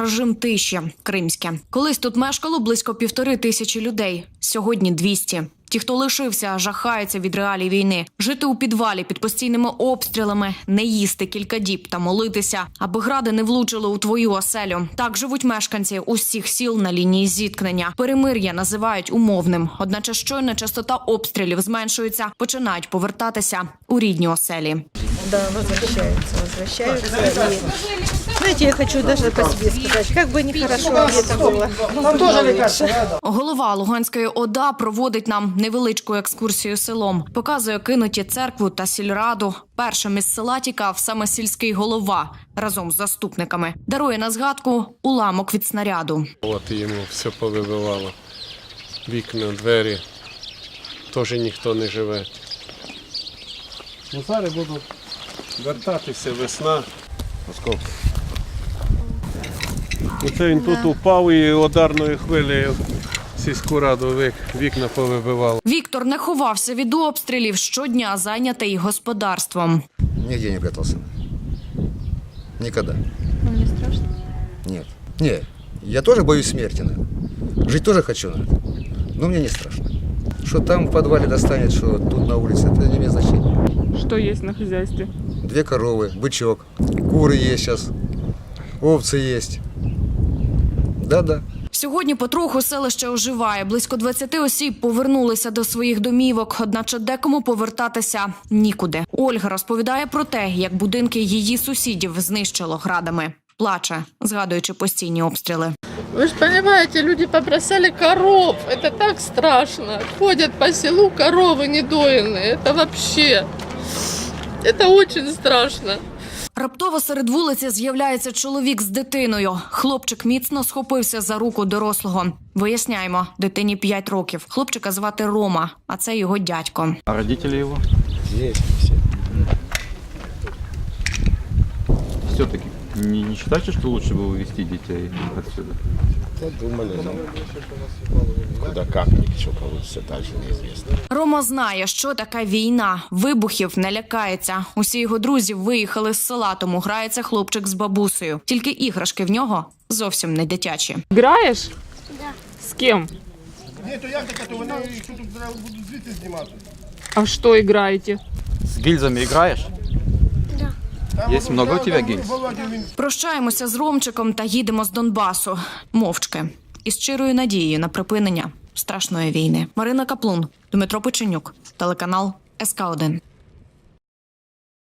режим тиші кримське. Колись тут мешкало близько півтори тисячі людей. Сьогодні 200. Ті, хто лишився, жахаються від реалій війни. Жити у підвалі під постійними обстрілами, не їсти кілька діб та молитися, аби гради не влучили у твою оселю. Так живуть мешканці усіх сіл на лінії зіткнення. Перемир'я називають умовним. Одначе щойно частота обстрілів зменшується, починають повертатися у рідні оселі. Да, возвращаются, возвращаются. И, знаете, я хочу даже по себе сказать, как бы нехорошо где-то было. Нам тоже лучше. Голова Луганської ОДА проводить нам невеличку екскурсію селом. Показує кинуті церкву та сільраду. Першим із села тікав саме сільський голова разом з заступниками. Дарує на згадку уламок від снаряду. От йому все повибивало. Вікна, двері. Теж ніхто не живе. Ну, зараз буду вертатися весна. Оце він тут упав і ударною хвилею сільську раду вікна повибивало. Віктор не ховався від обстрілів щодня зайнятий господарством. Нигде не прятался. Никогда. Вам не страшно? Нет. Не, я тоже боюсь смерти, наверное. Жить тоже хочу. Но мне не страшно. Что там в подвале достанет, что тут на улице, это не имеет значения. Что есть на хозяйстве? Две коровы, бычок, куры есть сейчас, овцы есть. Да-да. Сьогодні потроху селище оживає. Близько 20 осіб повернулися до своїх домівок, одначе декому повертатися нікуди. Ольга розповідає про те, як будинки її сусідів знищило градами. Плаче, згадуючи постійні обстріли. Вы же понимаете, люди побросали коров. Это так страшно. Ходят по селу коровы недоенные. Это вообще... Это очень страшно. Раптово серед вулиці з'являється чоловік з дитиною. Хлопчик міцно схопився за руку дорослого. Виясняємо, дитині 5 років. Хлопчика звати Рома, а це його дядько. А родителі його? Есть всі. Все-таки не, не считаете, что лучше было увезти детей отсюда? Думали, но куда как, ничего получится, дальше неизвестно. Рома знає, що таке війна. Вибухів не лякається. Усі його друзі виїхали з села, тому грається хлопчик з бабусею. Тільки іграшки в нього зовсім не дитячі. Играешь? Да. С кем? Ні, то як таке, то вони якщо тут треба будуть звідти знімати. А в что играете? С гильзами играешь? Там Есть воно- много у там- тебя там гильз? Володя, він Прощаємося з Ромчиком та їдемо з Донбасу мовчки із щирою надією на припинення страшної війни. Марина Каплун, Дмитро Печенюк, телеканал СК 1